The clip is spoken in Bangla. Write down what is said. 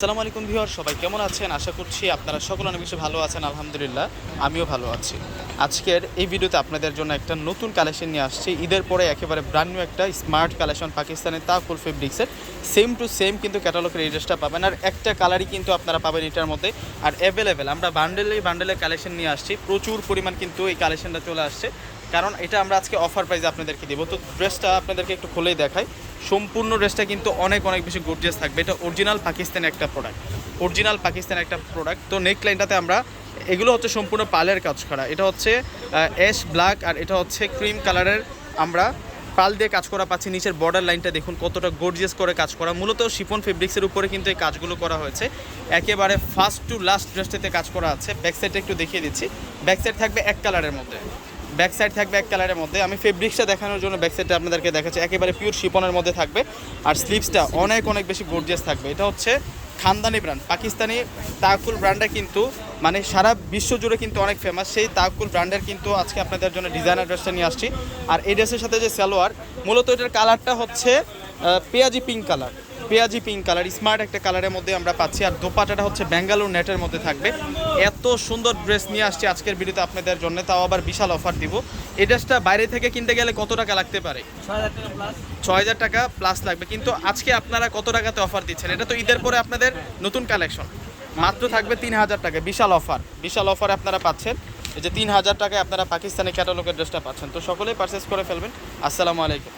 আসসালামু আলাইকুম ভিউয়ার, সবাই কেমন আছেন? আশা করছি আপনারা সকল অনেক বেশি ভালো আছেন, আলহামদুলিল্লাহ। আমিও ভালো আছি। আজকের এই ভিডিওতে আপনাদের জন্য একটা নতুন কালেকশন নিয়ে আসছি। ঈদের পরে একেবারে ব্র্যান্ড নিউ একটা স্মার্ট কালেকশন পাকিস্তানের তাকুল ফেব্রিক্সের সেম টু সেম কিন্তু ক্যাটালগের এই ড্রেসটা পাবেন। আর একটা কালারই কিন্তু আপনারা পাবেন এটার মধ্যে। আর অ্যাভেলেবেল আমরা বান্ডেলে বান্ডেলের কালেকশন নিয়ে আসছি। প্রচুর পরিমাণ কিন্তু এই কালেকশনটা চলে আসছে। কারণ এটা আমরা আজকে অফার প্রাইসে আপনাদেরকে দেবো। তো ড্রেসটা আপনাদেরকে একটু খুলেই দেখাই। সম্পূর্ণ ড্রেসটা কিন্তু অনেক অনেক বেশি গর্জিয়াস থাকবে। এটা অরিজিনাল পাকিস্তানের একটা প্রোডাক্ট অরিজিনাল পাকিস্তানের একটা প্রোডাক্ট তো নেক লাইনটাতে আমরা, এগুলো হচ্ছে সম্পূর্ণ পালের কাজ করা। এটা হচ্ছে অ্যাশ ব্ল্যাক আর এটা হচ্ছে ক্রিম কালারের আমরা পাল দিয়ে কাজ করা পাচ্ছি। নিচের বর্ডার লাইনটা দেখুন কতটা গর্জিয়াস করে কাজ করা। মূলত শিফন ফেব্রিক্সের উপরে কিন্তু এই কাজগুলো করা হয়েছে। একেবারে ফার্স্ট টু লাস্ট ড্রেসটিতে কাজ করা আছে। ব্যাক সাইডটা একটু দেখিয়ে দিচ্ছি। ব্যাক সাইড থাকবে এক কালারের মধ্যে। ব্যাক সাইড থাকবে এক কালারের মধ্যে। আমি ফেব্রিক্সটা দেখানোর জন্য ব্যাক সাইডটা আপনাদেরকে দেখাচ্ছি। একেবারে পিওর শিপনের মধ্যে থাকবে। আর স্লিপসটা অনেক অনেক বেশি গর্জিয়াস থাকবে। এটা হচ্ছে খানদানি ব্র্যান্ড পাকিস্তানি তাকুল ব্র্যান্ডটা কিন্তু মানে সারা বিশ্ব জুড়ে কিন্তু অনেক ফেমাস সেই তাকুল ব্র্যান্ডের কিন্তু আজকে আপনাদের জন্য ডিজাইনার ড্রেসটা নিয়ে আসছি। আর এই ড্রেসের সাথে যে সালোয়ার, মূলত এটার কালারটা হচ্ছে পেঁয়াজি পিঙ্ক কালার পেঁয়াজি পিঙ্ক কালার স্মার্ট একটা কালারের মধ্যে আমরা পাচ্ছি। আর দোপাটাটা হচ্ছে ব্যাঙ্গালোর নেটের মধ্যে থাকবে। এত সুন্দর ড্রেস নিয়ে আসছি আজকের ভিডিওতে আপনাদের জন্য, তাও আবার বিশাল অফার দিব। এই ড্রেসটা বাইরে থেকে কিনতে গেলে কত টাকা লাগতে পারে? ছয় হাজার টাকা প্লাস লাগবে। কিন্তু আজকে আপনারা কত টাকাতে অফার দিচ্ছেন? এটা তো ঈদের পরে আপনাদের নতুন কালেকশন মাত্র থাকবে তিন হাজার টাকা। বিশাল অফার বিশাল অফার আপনারা পাচ্ছেন। এই যে তিন হাজার টাকায় আপনারা পাকিস্তানি ক্যাটালগের ড্রেসটা পাচ্ছেন। তো সকলেই পারচেস করে ফেলবেন। আসসালামু আলাইকুম।